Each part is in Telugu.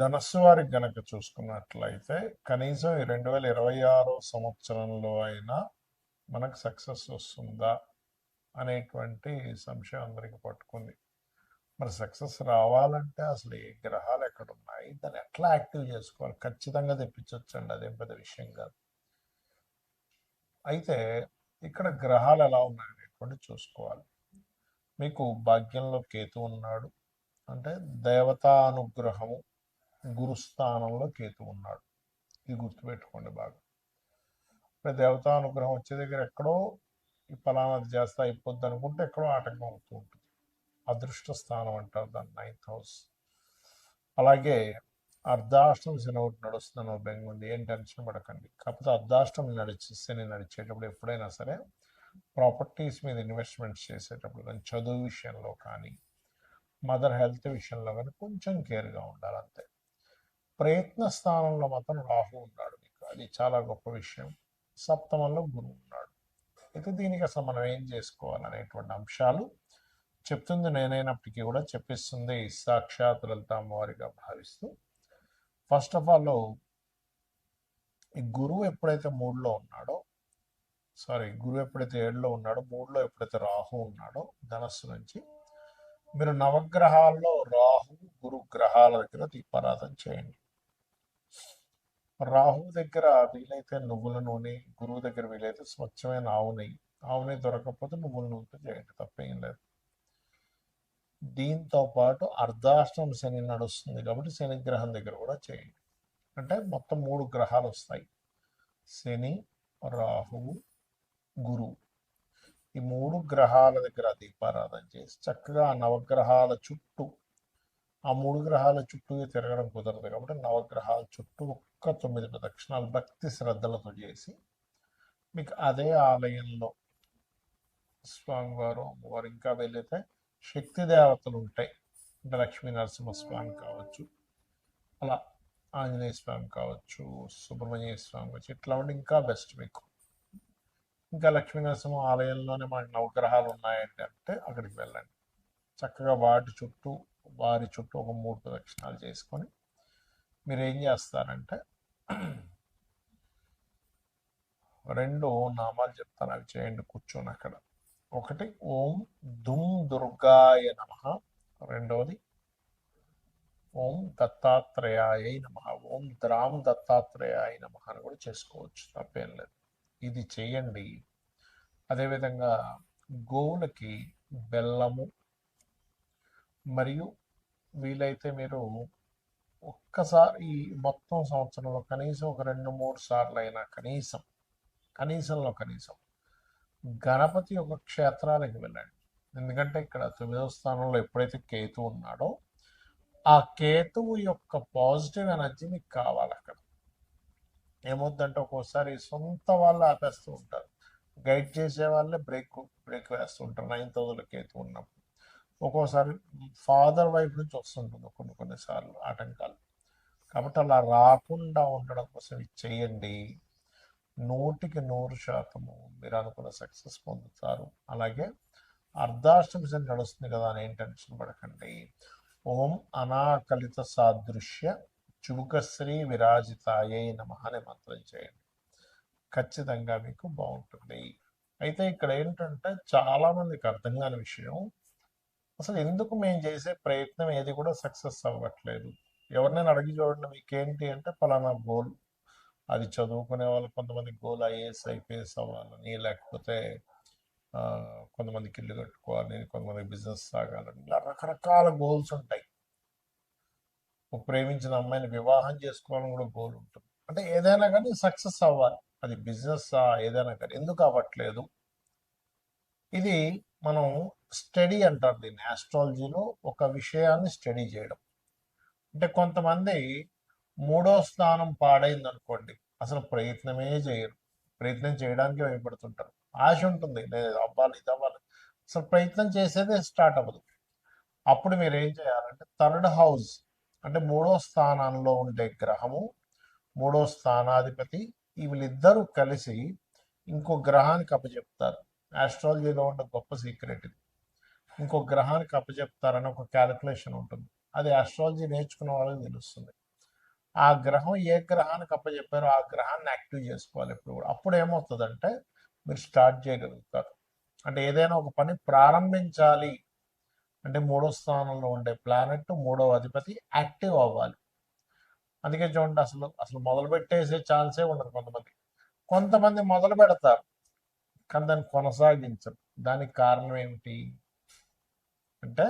ధనస్సు వారికి గనక చూసుకున్నట్లయితే కనీసం ఈ రెండు వేల ఇరవై ఆరో సంవత్సరంలో అయినా మనకు సక్సెస్ వస్తుందా అనేటువంటి సంశయం అందరికీ పట్టుకుంది. మరి సక్సెస్ రావాలంటే అసలు ఏ గ్రహాలు ఎక్కడ ఉన్నాయి దాన్ని ఎట్లా యాక్టివ్ చేసుకోవాలి? ఖచ్చితంగా తెప్పించవచ్చండి అదేం పెద్ద విషయం కాదు. అయితే ఇక్కడ గ్రహాలు ఎలా ఉన్నాయి అనేటువంటి చూసుకోవాలి. మీకు భాగ్యంలో కేతు ఉన్నాడు. అంటే దేవతా అనుగ్రహము గురుస్థానంలో కేతు ఉన్నాడు. ఇది గుర్తుపెట్టుకోండి బాగా. ఇప్పుడు దేవతా అనుగ్రహం వచ్చే దగ్గర ఎక్కడో ఈ ఫలానాది చేస్తా అయిపోద్ది అనుకుంటే ఎక్కడో ఆటంకం అవుతూ ఉంటుంది. అదృష్ట స్థానం అంటారు దాన్ని నైన్త్ హౌస్ అలాగే అర్ధాష్టం శని ఒకటి నడుస్తున్నాను బెంగ ఉంది. ఏం టెన్షన్ పడకండి. కాకపోతే అర్ధాష్టం నడిచి శని నడిచేటప్పుడు ఎప్పుడైనా సరే ప్రాపర్టీస్ మీద ఇన్వెస్ట్మెంట్స్ చేసేటప్పుడు కానీ చదువు విషయంలో కానీ మదర్ హెల్త్ విషయంలో కానీ కొంచెం కేర్గా ఉండాలంతే. ప్రయత్న స్థానంలో మాత్రం రాహు ఉన్నాడు మీకు. అది చాలా గొప్ప విషయం. సప్తమంలో గురువు ఉన్నాడు. అయితే దీనికి అసలు మనం ఏం చేసుకోవాలనేటువంటి అంశాలు చెప్తుంది. నేనైనప్పటికీ కూడా చెప్పిస్తుంది సాక్షాత్ లలిత అమ్మవారిగా భావిస్తూ. ఫస్ట్ ఆఫ్ ఆల్ ఈ గురువు ఎప్పుడైతే మూడులో ఉన్నాడో సారీ గురువు ఎప్పుడైతే ఏడులో ఉన్నాడో మూడులో ఎప్పుడైతే రాహు ఉన్నాడో ధనస్సు నుంచి మీరు నవగ్రహాల్లో రాహు గురు గ్రహాల దగ్గర దీపారాధన చేయండి. రాహు దగ్గర వీలైతే నువ్వుల నూనె గురువు దగ్గర వీలైతే స్వచ్ఛమైన ఆవు నెయ్యి. ఆవు నెయ్యి దొరకకపోతే నువ్వుల నూనెతో చేయండి తప్పేం లేదు. దీంతో పాటు అర్ధాష్టం శని నడుస్తుంది కాబట్టి శని గ్రహం దగ్గర కూడా చేయండి. అంటే మొత్తం మూడు గ్రహాలు వస్తాయి. శని రాహువు గురువు ఈ మూడు గ్రహాల దగ్గర దీపారాధన చేసి చక్కగా నవగ్రహాల చుట్టూ ఆ మూడు గ్రహాల చుట్టూ తిరగడం కుదరదు కాబట్టి నవగ్రహాల చుట్టూ ఒక్క తొమ్మిది ప్రదక్షిణాలు భక్తి శ్రద్ధలతో చేసి మీకు అదే ఆలయంలో స్వామివారు అమ్మవారు ఇంకా వెళ్ళితే శక్తి దేవతలు ఉంటాయి. అంటే లక్ష్మీ నరసింహస్వామి కావచ్చు అలా ఆంజనేయ స్వామి కావచ్చు సుబ్రహ్మణ్య స్వామి కావచ్చు ఇట్లా ఉండి ఇంకా బెస్ట్ మీకు. ఇంకా లక్ష్మీ నరసింహ ఆలయంలోనే మనకి నవగ్రహాలు ఉన్నాయంటే అంటే అక్కడికి వెళ్ళండి. చక్కగా వాటి చుట్టూ వారి చుట్టూ ఒక మూడు ప్రదక్షిణాలు చేసుకొని మీరు ఏం చేస్తారంటే రెండు నామాలు చెప్తాను అవి చేయండి కూర్చొని అక్కడ. ఒకటి ఓం దుమ్ దుర్గాయ నమ. రెండవది ఓం దత్తాత్రేయాయ నమ. ఓం ద్రామ్ దత్తాత్రేయాయ నమ అని కూడా చేసుకోవచ్చు తప్పేం లేదు. ఇది చేయండి. అదేవిధంగా గోవులకి బెల్లము మరియు వీలైతే మీరు ఒక్కసారి ఈ మొత్తం సంవత్సరంలో కనీసం ఒక రెండు మూడు సార్లు అయినా కనీసం కనీసంలో కనీసం గణపతి యొక్క క్షేత్రానికి వెళ్ళండి. ఎందుకంటే ఇక్కడ తొమ్మిదవ స్థానంలో ఎప్పుడైతే కేతు ఉన్నాడో ఆ కేతువు యొక్క పాజిటివ్ ఎనర్జీ మీకు కావాలి అక్కడ. ఏమొద్దంటే ఒక్కోసారి సొంత వాళ్ళు ఆపేస్తూ ఉంటారు. గైడ్ చేసే వాళ్ళే బ్రేక్ బ్రేక్ వేస్తూ ఉంటారు. నైన్ థౌజండ్ కేతు ఉన్నప్పుడు. ఒక్కోసారి ఫాదర్ వైఫ్ నుంచి వస్తుంటుంది కొన్ని కొన్నిసార్లు ఆటంకాలు. కాబట్టి అలా రాకుండా ఉండడం కోసం ఇది చేయండి. నూటికి నూరు శాతము మీరు అనుకున్న సక్సెస్ పొందుతారు. అలాగే అర్ధాష్టమి శని నడుస్తుంది కదా అని ఏం టెన్షన్ పడకండి. ఓం అనాకలిత సాదృశ్య చుబుకశ్రీ విరాజితాయే నమ అనే మంత్రం చేయండి. ఖచ్చితంగా మీకు బాగుంటుంది. అయితే ఇక్కడ ఏంటంటే చాలామందికి అర్థం కాని విషయం అసలు ఎందుకు మేము చేసే ప్రయత్నం ఏది కూడా సక్సెస్ అవ్వట్లేదు. ఎవరినైనా అడిగి చూడండి మీకేంటి అంటే పలానా గోల్. అది చదువుకునే వాళ్ళు కొంతమంది గోల్ ఐఏఎస్ ఐపీఎస్ అవ్వాలని లేకపోతే కొంతమందికి ఇల్లు కట్టుకోవాలని కొంతమంది బిజినెస్ సాగాలని ఇలా రకరకాల గోల్స్ ఉంటాయి. ఒక ప్రేమించిన అమ్మాయిని వివాహం చేసుకోవాలని కూడా గోల్ ఉంటుంది. అంటే ఏదైనా కానీ సక్సెస్ అవ్వాలి. అది బిజినెస్ ఏదైనా కానీ. ఎందుకు అవ్వట్లేదు? ఇది మనం స్టడీ అంటారు దీన్ని ఆస్ట్రాలజీలో ఒక విషయాన్ని స్టడీ చేయడం. అంటే కొంతమంది మూడో స్థానం పాడైంది అనుకోండి అసలు ప్రయత్నమే చేయరు. ప్రయత్నం చేయడానికి భయపడుతుంటారు. ఆశ ఉంటుంది లేదు అవ్వాలి ఇది అవ్వాలి. అసలు ప్రయత్నం చేసేదే స్టార్ట్ అవ్వదు. అప్పుడు మీరు ఏం చేయాలంటే థర్డ్ హౌస్ అంటే మూడో స్థానంలో ఉండే గ్రహము మూడో స్థానాధిపతి వీళ్ళిద్దరూ కలిసి ఇంకో గ్రహానికి అప్పచెప్తారు. ఆస్ట్రాలజీలో ఉన్న గొప్ప సీక్రెట్ ఇది. ఇంకో గ్రహానికి అప్పచెప్తారని ఒక క్యాలిక్యులేషన్ ఉంటుంది. అది ఆస్ట్రాలజీ నేర్చుకున్న వాళ్ళకి తెలుస్తుంది. ఆ గ్రహం ఏ గ్రహానికి అప్పచెప్పారో ఆ గ్రహాన్ని యాక్టివ్ చేసుకోవాలి ఎప్పుడు కూడా. అప్పుడు ఏమవుతుందంటే మీరు స్టార్ట్ చేయగలుగుతారు. అంటే ఏదైనా ఒక పని ప్రారంభించాలి. అంటే మూడో స్థానంలో ఉండే ప్లానెట్ మూడో అధిపతి యాక్టివ్ అవ్వాలి. అందుకే చూడండి అసలు అసలు మొదలు పెట్టేసే ఛాన్సే ఉండదు కొంతమంది. కొంతమంది మొదలు పెడతారు. కానీ దాన్ని కొనసాగించరు. దానికి కారణం ఏమిటి? అంటే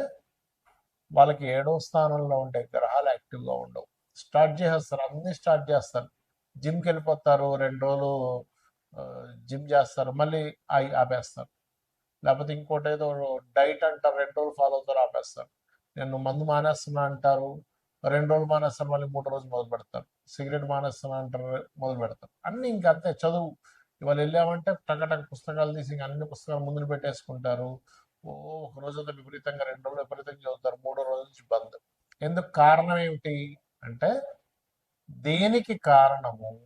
వాళ్ళకి ఏడో స్థానంలో ఉండే గ్రహాలు యాక్టివ్గా ఉండవు. స్టార్ట్ చేసేస్తారు. అన్ని స్టార్ట్ చేస్తారు. జిమ్కి వెళ్ళిపోతారు. రెండు రోజులు జిమ్ చేస్తారు. మళ్ళీ ఆపేస్తారు. లేకపోతే ఇంకోటి ఏదో డైట్ అంటారు. రెండు రోజులు ఫాలో అవుతారు ఆపేస్తారు. నేను మందు మానేస్తున్నా అంటారు. రెండు రోజులు మానేస్తారు. మళ్ళీ మూడు రోజులు మొదలు పెడతారు సిగరెట్ మానేస్తున్నా అంటారు మొదలు పెడతారు అన్ని ఇంకా అంతే. చదువు. ఇవాళ వెళ్ళామంటే టకటక పుస్తకాలు తీసి అన్ని పుస్తకాలు ముందు పెట్టేసుకుంటారు. ఓ ఒక రోజంతా విపరీతంగా రెండు రోజులు విపరీతంగా చదువుతారు మూడో రోజు నుంచి బంద్. ఎందుకు కారణం ఏమిటి అంటే దేనికి కారణము?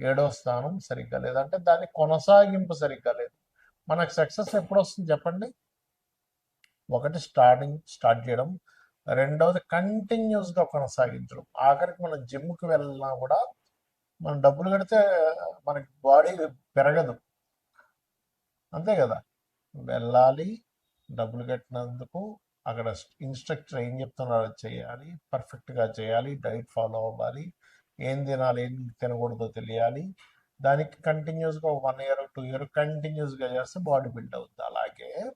ఏడో స్థానం సరిగ్గా లేదంటే దాని కొనసాగింపు సరిగ్గా లేదు. మనకు సక్సెస్ ఎప్పుడు వస్తుంది చెప్పండి? ఒకటి స్టార్టింగ్ స్టార్ట్ చేయడం. రెండవది కంటిన్యూస్గా కొనసాగించడం. ఆఖరికి మనం జిమ్కి వెళ్ళినా కూడా మనం డబ్బులు కడితే మనకి బాడీ పెరగదు. అంతే కదా? వెళ్ళాలి డబ్బులు కట్టినందుకు అక్కడ ఇన్స్ట్రక్టర్ ఏం చెప్తున్నారో చేయాలి పర్ఫెక్ట్గా చేయాలి డైట్ ఫాలో అవ్వాలి ఏం తినాలి ఏం తినకూడదో తెలియాలి. దానికి కంటిన్యూస్గా వన్ ఇయర్ టూ ఇయర్ కంటిన్యూస్గా చేస్తే బాడీ బిల్డ్ అవుతుంది అలాగే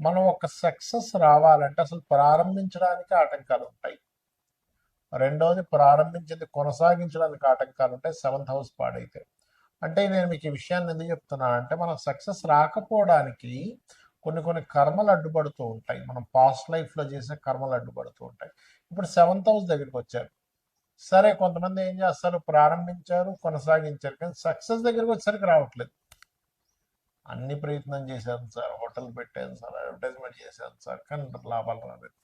మనం ఒక సక్సెస్ రావాలంటే అసలు ప్రారంభించడానికి ఆటంకాలు ఉంటాయి. రెండవది ప్రారంభించింది కొనసాగించడానికి ఆటంకాలు ఉంటాయి సెవెంత్ హౌస్ పాడైతే. అంటే నేను మీకు ఈ విషయాన్ని ఎందుకు చెప్తున్నా అంటే మనం సక్సెస్ రాకపోవడానికి కొన్ని కొన్ని కర్మలు అడ్డుపడుతూ ఉంటాయి. మనం పాస్ట్ లైఫ్లో చేసే కర్మలు అడ్డుపడుతూ ఉంటాయి. ఇప్పుడు సెవెంత్ హౌస్ దగ్గరికి వచ్చారు. సరే కొంతమంది ఏం చేస్తారు? ప్రారంభించారు కొనసాగించారు కానీ సక్సెస్ దగ్గరికి వచ్చేసరికి రావట్లేదు. అన్ని ప్రయత్నం చేశాను సార్ హోటల్ పెట్టాను సార్ అడ్వర్టైజ్మెంట్ చేశాను సార్ కానీ లాభాలు రాలేదు.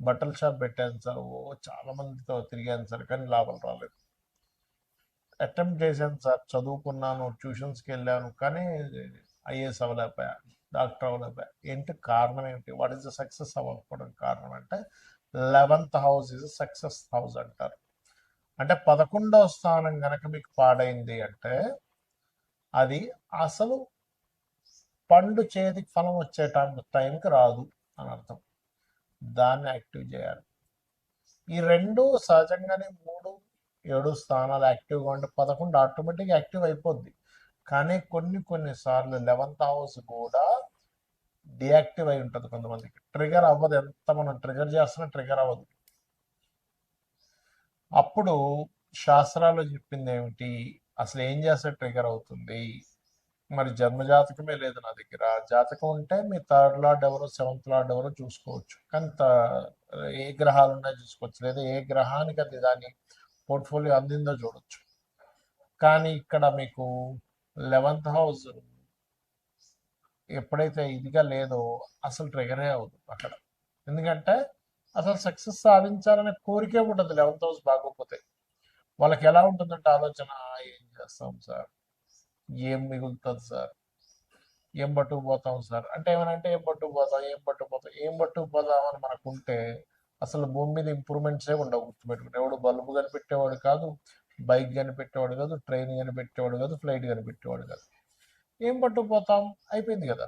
బట్టల షాప్ పెట్టాను సార్. ఓ చాలా మందితో తిరిగాను సార్ కానీ లాభాలు రాలేదు. అటెంప్ట్ చేశాను సార్ చదువుకున్నాను ట్యూషన్స్కి వెళ్ళాను కానీ ఐఏఎస్ అవ్వలేకపోయా డాక్టర్ అవ్వలేకపోయా. ఏంటి కారణం ఏంటి? వాట్ ఈస్ ద సక్సెస్ అవ్వకపోవడం కారణం అంటే eleventh house is success house అంటారు. అంటే పదకొండవ స్థానం కనుక మీకు పాడైంది అంటే అది అసలు పండు చేతికి ఫలం వచ్చే టైం టైంకి రాదు అని అర్థం. దాన్ని యాక్టివ్ చేయాలి. ఈ రెండు సహజంగానే మూడు ఏడు స్థానాలు యాక్టివ్గా ఉంటే పదకొండు ఆటోమేటిక్గా యాక్టివ్ అయిపోద్ది. కానీ కొన్ని కొన్ని సార్లు లెవెన్త్ హౌస్ కూడా డియాక్టివ్ అయి ఉంటుంది కొంతమందికి. ట్రిగర్ అవ్వదు. ఎంత మనం ట్రిగర్ చేస్తున్నా ట్రిగర్ అవ్వదు. అప్పుడు శాస్త్రాలు చెప్పింది ఏమిటి? అసలు ఏం చేస్తే ట్రిగర్ అవుతుంది? మరి జన్మ జాతకమే లేదు నా దగ్గర. జాతకం ఉంటే మీ థర్డ్ లార్డ్ ఎవరో సెవెంత్ లార్డ్ ఎవరో చూసుకోవచ్చు. కానీ ఏ గ్రహాలు ఉన్నాయో చూసుకోవచ్చు. లేదా ఏ గ్రహానికి అది దాని పోర్ట్ఫోలియో అందిందో చూడొచ్చు. కానీ ఇక్కడ మీకు లెవెంత్ హౌస్ ఎప్పుడైతే ఇదిగా లేదో అసలు ట్రిగరే అవ్వదు అక్కడ. ఎందుకంటే అసలు సక్సెస్ సాధించాలనే కోరికే ఉంటుంది లెవెన్త్ హౌస్ బాగోకపోతే. వాళ్ళకి ఎలా ఉంటుందంటే ఆలోచన ఏం చేస్తాం సార్? ఏం మిగులుతుంది సార్? ఏం పట్టుకుపోతాం సార్? అంటే ఏమనంటే ఏం పట్టుకుపోతాం ఏం పట్టుకుపోతాం ఏం పట్టుకుపోతాం అని మనకు ఉంటే అసలు భూమి మీద ఇంప్రూవ్మెంట్సే ఉండవు గుర్తుపెట్టుకుంటే. ఎవడు బల్బు కనిపెట్టేవాడు కాదు బైక్ కనిపెట్టేవాడు కాదు ట్రైన్ కనిపెట్టేవాడు కాదు ఫ్లైట్ కనిపెట్టేవాడు కాదు. ఏం పట్టుకుపోతాం? అయిపోయింది కదా.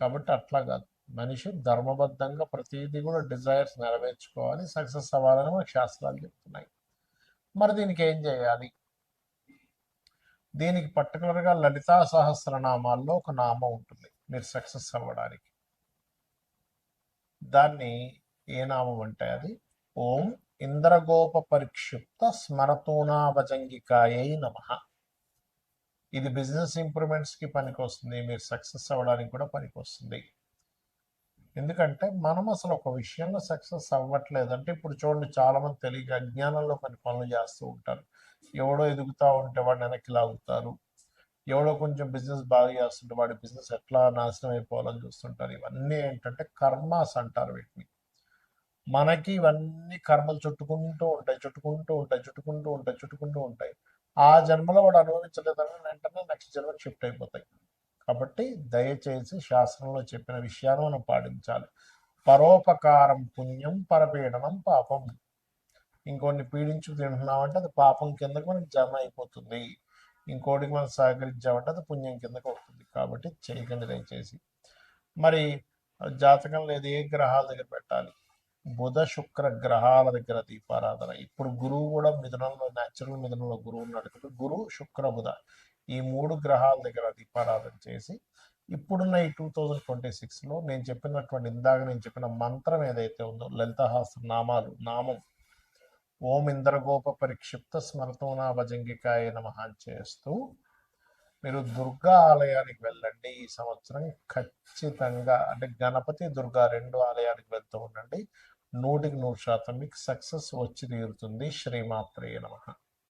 కాబట్టి అట్లా కాదు. మనిషి ధర్మబద్ధంగా ప్రతిదీ కూడా డిజైర్స్ నెరవేర్చుకోవాలి. సక్సెస్ అవ్వాలని మనకు శాస్త్రాలు చెప్తున్నాయి. మరి దీనికి ఏం చేయాలి? దీనికి పర్టికులర్గా లలితా సహస్రనామాల్లో ఒక నామం ఉంటుంది. మీరు సక్సెస్ అవ్వడానికి. దాన్ని ఏ నామం అంటే అది? ఓం ఇంద్రగోప పరిక్షిప్త స్మరతూనాభజంగికాయై నమ. ఇది బిజినెస్ ఇంప్రూవ్మెంట్స్కి పనికొస్తుంది. మీరు సక్సెస్ అవ్వడానికి కూడా పనికొస్తుంది. ఎందుకంటే మనం అసలు ఒక విషయంలో సక్సెస్ అవ్వట్లేదు అంటే ఇప్పుడు చూడండి చాలా మంది తెలియక అజ్ఞానంలో కొన్ని పనులు చేస్తూ ఉంటారు. ఎవడో ఎదుగుతా ఉంటే వాడిని వెనక్కి లాగుతారు. ఎవడో కొంచెం బిజినెస్ బాగా చేస్తుంటే వాడి బిజినెస్ ఎట్లా నాశనం అయిపోవాలని చూస్తుంటారు. ఇవన్నీ ఏంటంటే కర్మాస్ అంటారు వీటిని. మనకి ఇవన్నీ కర్మలు చుట్టుకుంటూ ఉంటాయి చుట్టుకుంటూ ఉంటాయి చుట్టుకుంటూ ఉంటాయి చుట్టుకుంటూ ఉంటాయి. ఆ జన్మలో వాడు అనుభవించలేదని వెంటనే నెక్స్ట్ జన్మకి షిఫ్ట్ అయిపోతాయి. కాబట్టి దయచేసి శాస్త్రంలో చెప్పిన విషయాన్ని మనం పాటించాలి. పరోపకారం పుణ్యం పరపీడనం పాపం. ఇంకోటిని పీడించు తింటున్నామంటే అది పాపం కిందకి మనకి జమ అయిపోతుంది. ఇంకోటికి మనం సహకరించామంటే అది పుణ్యం కిందకు వస్తుంది. కాబట్టి చేయకండి దయచేసి. మరి జాతకం లేదు ఏ గ్రహాల దగ్గర పెట్టాలి? బుధ శుక్ర గ్రహాల దగ్గర దీపారాధన. ఇప్పుడు గురువు కూడా మిథునంలో న్యాచురల్ మిథునంలో గురువు ఉన్నాడు కాబట్టి గురు శుక్ర బుధ ఈ మూడు గ్రహాల దగ్గర దీపారాధన చేసి ఇప్పుడున్న ఈ టూ థౌజండ్ ట్వంటీ సిక్స్లో నేను చెప్పినటువంటి ఇందాక నేను చెప్పిన మంత్రం ఏదైతే ఉందో లలితహాస్త్ర నామాలు నామం ఓం ఇంద్రగోప పరిక్షిప్త స్మరతోనా భజంగికాయ నమహాన్ చేస్తూ మీరు దుర్గా ఆలయానికి వెళ్ళండి. ఈ సంవత్సరం ఖచ్చితంగా అంటే గణపతి దుర్గా రెండు ఆలయానికి వెళ్తూ ఉండండి. నూటికి నూరు శాతం మీకు సక్సెస్ వచ్చి తీరుతుంది. శ్రీమాత్రేయ నమహా